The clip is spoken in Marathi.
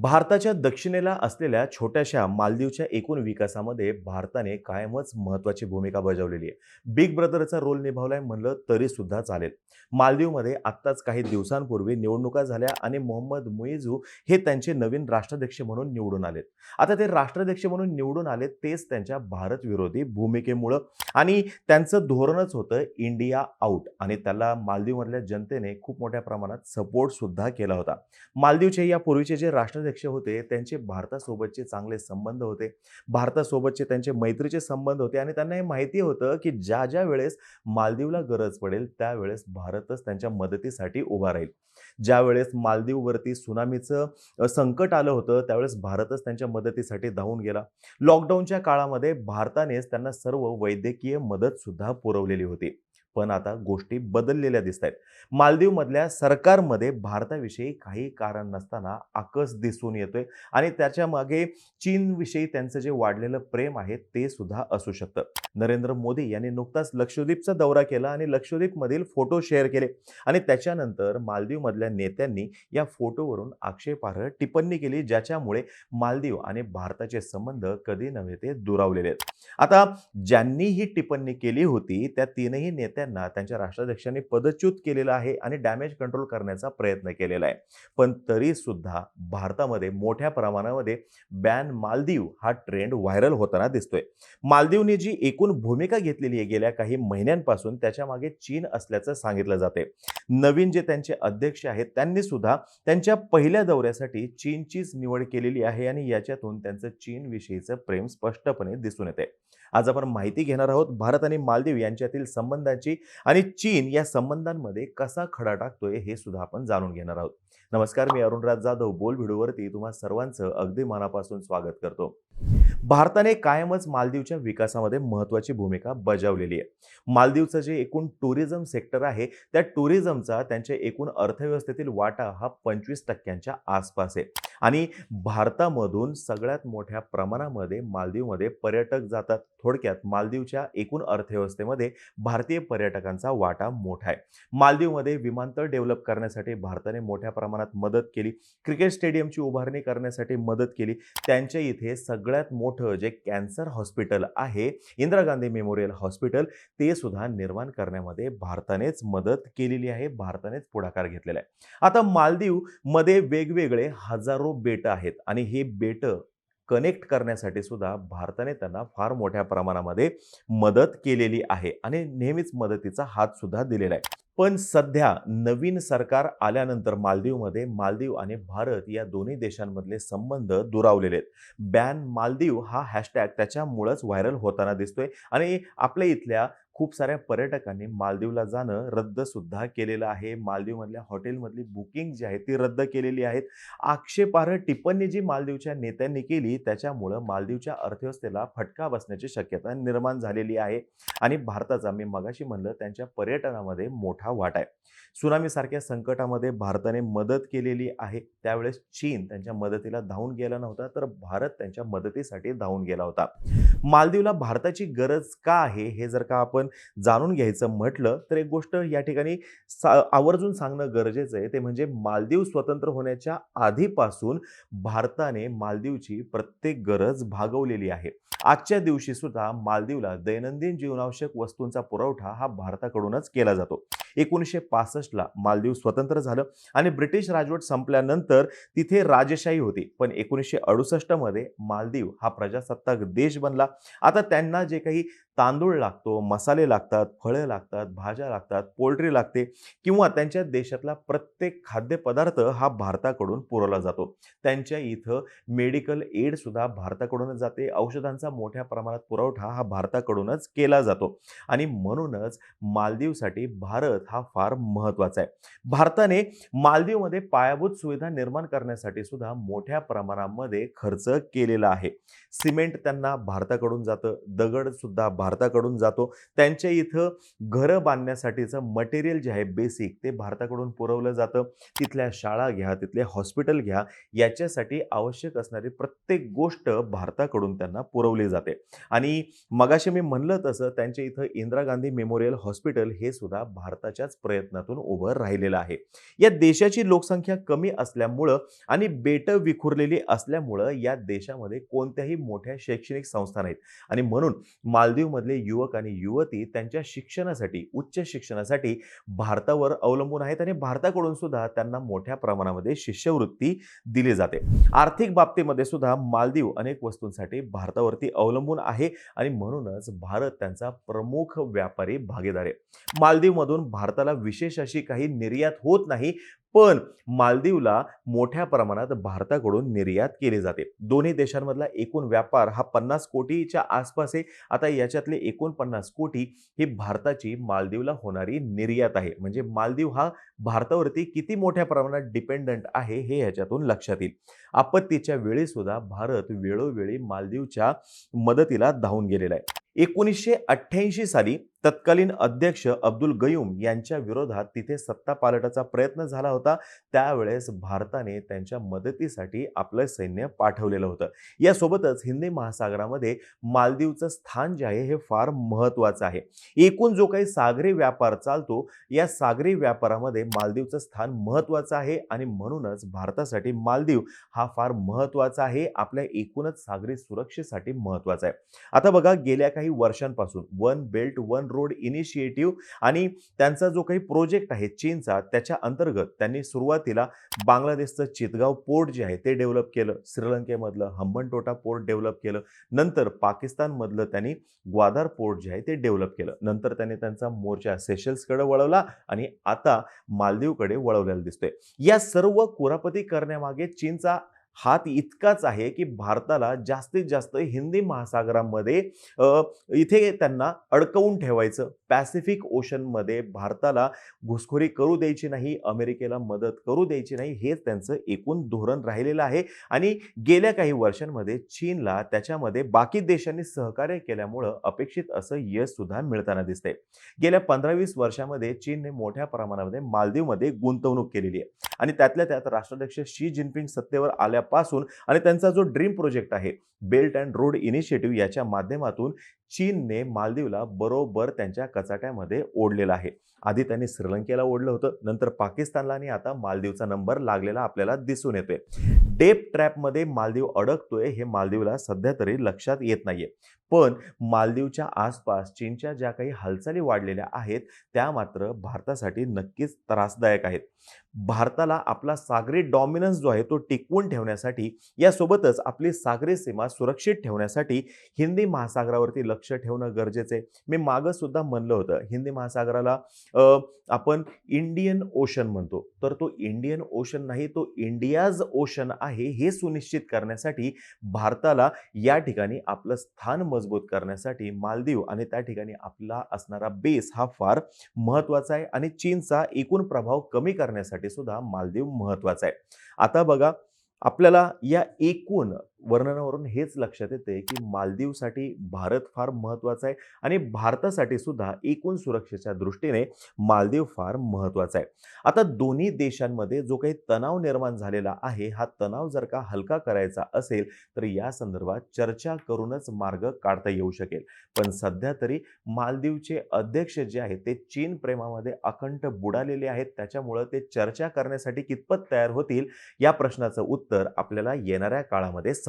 भारताच्या दक्षिणेला असलेल्या छोट्याशा मालदीवच्या एकूण विकासामध्ये भारताने कायमच महत्त्वाची भूमिका बजावलेली आहे. बिग ब्रदरचा रोल निभावलाय म्हणलं तरी सुद्धा चालेल. मालदीवमध्ये आत्ताच काही दिवसांपूर्वी निवडणुका झाल्या आणि मोहम्मद मुईजू हे त्यांचे नवीन राष्ट्राध्यक्ष म्हणून निवडून आलेत. आता ते राष्ट्राध्यक्ष म्हणून निवडून आले तेच त्यांच्या भारत विरोधी भूमिकेमुळं. आणि त्यांचं धोरणच होतं इंडिया आउट आणि त्याला मालदीवमधल्या जनतेने खूप मोठ्या प्रमाणात सपोर्ट सुद्धा केला होता. मालदीवचे या पूर्वीचे जे राष्ट्राध्यक्ष होते त्यांचे भारतासोबतचे चांगले संबंध होते भारतासोबतचे त्यांचे मैत्रीचे संबंध होते आणि त्यांना हे माहिती होतं की ज्या ज्या वेळेस मालदीवला गरज पडेल त्यावेळेस भारतच त्यांच्या मदतीसाठी उभा राहील. ज्या वेळेस मालदीववरती सुनामीचं संकट आलं होतं त्यावेळेस भारतच त्यांच्या मदतीसाठी धावून गेला. लॉकडाऊनच्या काळामध्ये भारतानेच त्यांना सर्व वैद्यकीय मदत सुद्धा पुरवलेली होती. पण आता गोष्टी बदललेल्या दिसत आहेत मालदीवमधल्या सरकारमध्ये भारताविषयी काही कारण नसताना आकस दिसून येतोय आणि त्याच्यामागे चीनविषयी त्यांचं जे वाढलेलं प्रेम आहे ते सुद्धा असू शकतं. नरेंद्र मोदी यांनी नुकताच लक्षद्वीपचा दौरा केला आणि लक्षद्वीपमधील फोटो शेअर केले आणि त्याच्यानंतर मालदीवमधल्या नेत्यांनी या फोटोवरून आक्षेपार्ह टिप्पणी केली ज्याच्यामुळे मालदीव आणि भारताचे संबंध कधी नव्हे ते दुरावलेले आहेत. आता ज्यांनी ही टिप्पणी केली होती त्या तीनही नेत्यांना त्यांच्या राष्ट्राध्यक्षांनी पदच्युत केलेलं आहे आणि डॅमेज कंट्रोल करण्याचा प्रयत्न केलेला आहे. पण तरी सुद्धा भारतामध्ये मोठ्या प्रमाणामध्ये बॅन मालदीव हा ट्रेंड व्हायरल होताना दिसतोय. मालदीवने जी एकूण भूमिका घेतलेली आहे गेल्या काही महिन्यांपासून त्याच्यामागे चीन असल्याचं सांगितलं जाते नवीन जे त्यांचे अध्यक्ष आहेत त्यांनी सुद्धा त्यांच्या पहिल्या दौऱ्यासाठी चीनचीच निवड केलेली आहे आणि याच्यातून त्यांचं चीनविषयीचं प्रेम स्पष्टपणे दिसून येते आज आपण माहिती घेणार आहोत भारत आणि मालदीव यांच्यातील संबंधांची आणि चीन या संबंधांमध्ये कसा खडा टाकतोय हे सुद्धा आपण जाणून घेणार आहोत. नमस्कार मी अरुणराज जाधव बोल व्हिडिओवरती तुम्हा सर्वांचं अगदी मनापासून स्वागत करतो. भारताने कायमच मालदीवच्या विकासामध्ये महत्त्वाची भूमिका बजावलेली आहे. मालदीवचं जे एकूण टुरिझम सेक्टर आहे त्या टुरिझमचा त्यांच्या एकूण अर्थव्यवस्थेतील वाटा हा पंचवीस टक्क्यांच्या आसपास आहे. आणि भारतामधून सगळ्यात मोठ्या प्रमाणामध्ये मालदीवमध्ये पर्यटक जातात. थोडक्यात मालदीवच्या एकूण अर्थव्यवस्थेमध्ये भारतीय पर्यटकांचा वाटा मोठा आहे. मालदीवमध्ये विमानतळ डेव्हलप करण्यासाठी भारताने मोठ्या प्रमाणात मदत केली. क्रिकेट स्टेडियमची उभारणी करण्यासाठी मदत केली. त्यांच्या इथे सगळ्यात मोठं मोठं जे कॅन्सर हॉस्पिटल आहे इंदिरा गांधी मेमोरियल हॉस्पिटल ते सुद्धा निर्माण करण्यामध्ये भारतानेच मदत केलेली आहे भारतानेच पुढाकार घेतलेला आहे. आता मालदीवमध्ये वेगवेगळे हजारो बेटं आहेत आणि हे बेटं कनेक्ट करण्यासाठी सुद्धा भारताने त्यांना फार मोठ्या प्रमाणामध्ये मदत केलेली आहे आणि नेहमीच मदतीचा हात सुद्धा दिलेला आहे. पण सध्या नवीन सरकार आल्यानंतर मालदीवमध्ये मालदीव आणि भारत या दोन्ही देशांमधले संबंध दुरावलेले आहेत. बॅन मालदीव हा हॅशटॅग त्याच्यामुळंच व्हायरल होताना दिसतोय आणि आपल्या इथल्या खूप साऱ्या पर्यटकांनी मालदीवला जाणं रद्दसुद्धा केलेलं आहे. मालदीवमधल्या हॉटेलमधली बुकिंग जी आहे ती रद्द केलेली आहेत. आक्षेपार्ह टिप्पणी जी मालदीवच्या नेत्यांनी केली त्याच्यामुळं मालदीवच्या अर्थव्यवस्थेला फटका बसण्याची शक्यता निर्माण झालेली आहे. आणि भारताचा मी मगाशी म्हणलं त्यांच्या पर्यटनामध्ये मोठा वाटा आहे. सुनामीसारख्या संकटामध्ये भारताने मदत केलेली आहे. त्यावेळेस चीन त्यांच्या मदतीला धावून गेला नव्हता तर भारत त्यांच्या मदतीसाठी धावून गेला होता. मालदीवला भारताची गरज का आहे हे जर का आपण जाणून घ्यायचं म्हटलं तर एक गोष्ट या ठिकाणी सा आवर्जून सांगणं गरजेचं आहे. ते म्हणजे मालदीव स्वतंत्र होण्याच्या आधीपासून भारताने मालदीवची प्रत्येक गरज भागवलेली आहे. आजच्या दिवशी सुद्धा मालदीवला दैनंदिन जीवनावश्यक वस्तूंचा पुरवठा हा भारताकडूनच केला जातो. एकोणीसशे पासष्टला मालदीव स्वतंत्र झालं आणि ब्रिटिश राजवट संपल्यानंतर तिथे राजेशाही होती. पण एकोणीसशे अडुसष्टमध्ये मालदीव हा प्रजासत्ताक देश बनला. आता त्यांना जे काही तांदूळ लागतो मसाले लागतात फळं लागतात भाज्या लागतात पोल्ट्री लागते किंवा त्यांच्या देशातला प्रत्येक खाद्यपदार्थ हा भारताकडून पुरवला जातो. त्यांच्या इथं मेडिकल एडसुद्धा भारताकडूनच जाते. औषधांचा मोठ्या प्रमाणात पुरवठा हा भारताकडूनच केला जातो. आणि म्हणूनच मालदीवसाठी भारत हा फार महत्त्वाचा आहे. भारताने मालदीवमध्ये पायाभूत सुविधा निर्माण करण्यासाठी सुद्धा मोठ्या प्रमाणामध्ये खर्च केलेला आहे. सिमेंट त्यांना भारताकडून जातं. दगडसुद्धा भारत भारताकडून जातो. त्यांच्या इथं घरं बांधण्यासाठीचं मटेरियल जे आहे बेसिक ते भारताकडून पुरवलं जातं. तिथल्या शाळा घ्या तिथले हॉस्पिटल घ्या याच्यासाठी आवश्यक असणारी प्रत्येक गोष्ट भारताकडून त्यांना पुरवली जाते. आणि मगाशी मी म्हणलं तसं त्यांच्या इथं इंदिरा गांधी मेमोरियल हॉस्पिटल हे सुद्धा भारताच्याच प्रयत्नातून उभं राहिलेलं आहे. या देशाची लोकसंख्या कमी असल्यामुळं आणि बेटं विखुरलेली असल्यामुळं या देशामध्ये कोणत्याही मोठ्या शैक्षणिक संस्था नाहीत. आणि म्हणून मालदीव मालदीवमधले युवक आणि युवती त्यांच्या शिक्षणासाठी उच्च शिक्षणासाठी भारतावर अवलंबून आहेत आणि भारताकडून सुद्धा त्यांना मोठ्या प्रमाणामध्ये शिष्यवृत्ती दिली जाते. आर्थिक बाबतीमध्ये सुद्धा मालदीव अनेक वस्तूंसाठी भारतावरती अवलंबून आहे आणि म्हणूनच भारत त्यांचा प्रमुख व्यापारी भागीदार आहे. मालदीवमधून भारताला विशेष अशी काही निर्यात होत नाही पण मालदीवला मोठ्या प्रमाणात भारताकडून निर्यात केली जाते. दोन्ही देशांमधला एकूण व्यापार हा पन्नास कोटीच्या आसपास आहे. आता याच्यातले एकोणपन्नास कोटी ही भारताची मालदीवला होणारी निर्यात आहे. म्हणजे मालदीव हा भारतावरती किती मोठ्या प्रमाणात डिपेंडंट आहे हे ह्याच्यातून लक्षात येईल. आपत्तीच्या वेळी सुद्धा भारत वेळोवेळी मालदीवच्या मदतीला धावून गेलेला आहे. एकोणीसशे अठ्ठ्याऐंशी साली तत्कालीन अध्यक्ष अब्दुल गयूम यांच्या विरोधात तिथे सत्ता पालटाचा प्रयत्न झाला होता. त्यावेळेस भारताने त्यांच्या मदतीसाठी आपलं सैन्य पाठवलेलं होतं. यासोबतच हिंदी महासागरामध्ये मालदीवचं स्थान जे आहे हे फार महत्त्वाचं आहे. एकूण जो काही सागरी व्यापार चालतो या सागरी व्यापारामध्ये मालदीवचं स्थान महत्त्वाचं आहे आणि म्हणूनच भारतासाठी मालदीव हा फार महत्त्वाचा आहे. आपल्या एकूणच सागरी सुरक्षेसाठी महत्त्वाचा आहे. आता बघा गेल्या काही वर्षांपासून one belt one road initiative आणि त्यांचा जो काही प्रोजेक्ट आहे चीनचा त्याच्या अंतर्गत त्यांनी सुरुवातीला बांगलादेशचं चितगाव पोर्ट जे आहे ते डेव्हलप केलं. श्रीलंकेमधलं हंबनटोटा पोर्ट डेव्हलप केलं. नंतर पाकिस्तानमधलं त्यांनी ग्वादार पोर्ट जे आहे ते डेव्हलप केलं. नंतर त्यांनी त्यांचा मोर्चा सेशल्सकडे वळवला आणि आता मालदीवकडे वळवलेला दिसतोय. या सर्व कुरापती करण्यामागे चीनचा हात इतकाच आहे की भारताला जास्तीत जास्त हिंदी महासागरामध्ये इथे त्यांना अडकवून ठेवायचं. पॅसिफिक ओशनमध्ये भारताला घुसखोरी करू द्यायची नाही अमेरिकेला मदत करू द्यायची नाही हेच त्यांचं एकूण धोरण राहिलेलं आहे. आणि गेल्या काही वर्षांमध्ये चीनला त्याच्यामध्ये बाकी देशांनी सहकार्य केल्यामुळं अपेक्षित असं यश सुद्धा मिळताना दिसते गेल्या पंधरा वीस वर्षामध्ये चीनने मोठ्या प्रमाणामध्ये मालदीवमध्ये गुंतवणूक केलेली आहे. आणि त्यातल्या त्यात राष्ट्राध्यक्ष शी जिनपिंग सत्तेवर आल्या आल्यापासून आणि त्यांचा जो ड्रीम प्रोजेक्ट आहे बेल्ट अँड रोड इनिशिएटिव्ह याच्या माध्यमातून चीनने मालदीवला बरोबर त्यांच्या कचाट्यामध्ये ओढलेलं आहे. आधी त्यांनी श्रीलंकेला ओढलं होतं नंतर पाकिस्तानला आणि आता मालदीवचा नंबर लागलेला आपल्याला दिसून येतोय. डेप ट्रॅपमध्ये मालदीव अडकतोय हे मालदीवला सध्या तरी लक्षात येत नाहीये. पण मालदीवच्या आसपास चीनच्या ज्या काही हालचाली वाढलेल्या आहेत त्या मात्र भारतासाठी नक्कीच त्रासदायक आहेत. भारताला आपला सागरी डॉमिनन्स जो आहे तो टिकवून ठेवण्यासाठी यासोबतच आपली सागरी सीमा सुरक्षित ठेवण्यासाठी हिंदी महासागरावरती लक्ष लक्ष ठेवणं गरजेचं आहे. मी मागं सुद्धा म्हणलं होतं हिंदी महासागराला आपण इंडियन ओशन म्हणतो. तर तो इंडियन ओशन नाही तो इंडियाज ओशन आहे हे सुनिश्चित करण्यासाठी भारताला या ठिकाणी आपलं स्थान मजबूत करण्यासाठी मालदीव आणि त्या ठिकाणी आपला असणारा बेस हा फार महत्त्वाचा आहे आणि चीनचा एकूण प्रभाव कमी करण्यासाठी सुद्धा मालदीव महत्त्वाचा आहे. आता बघा आपल्याला या एकूण वर्णनावरून हेच लक्षात येते की मालदीवसाठी भारत फार महत्त्वाचा आहे आणि भारतासाठी सुद्धा एकूण सुरक्षेच्या दृष्टीने मालदीव फार महत्त्वाचा आहे. आता दोन्ही देशांमध्ये जो काही तणाव निर्माण झालेला आहे हा तणाव जर का हलका करायचा असेल तर या संदर्भात चर्चा करूनच मार्ग काढता येऊ शकेल. पण सध्या तरी मालदीवचे अध्यक्ष जे आहेत ते चीन प्रेमामध्ये अखंड बुडालेले आहेत. त्याच्यामुळं ते चर्चा करण्यासाठी कितपत तयार होतील या प्रश्नाचं उत्तर आपल्याला येणाऱ्या काळामध्ये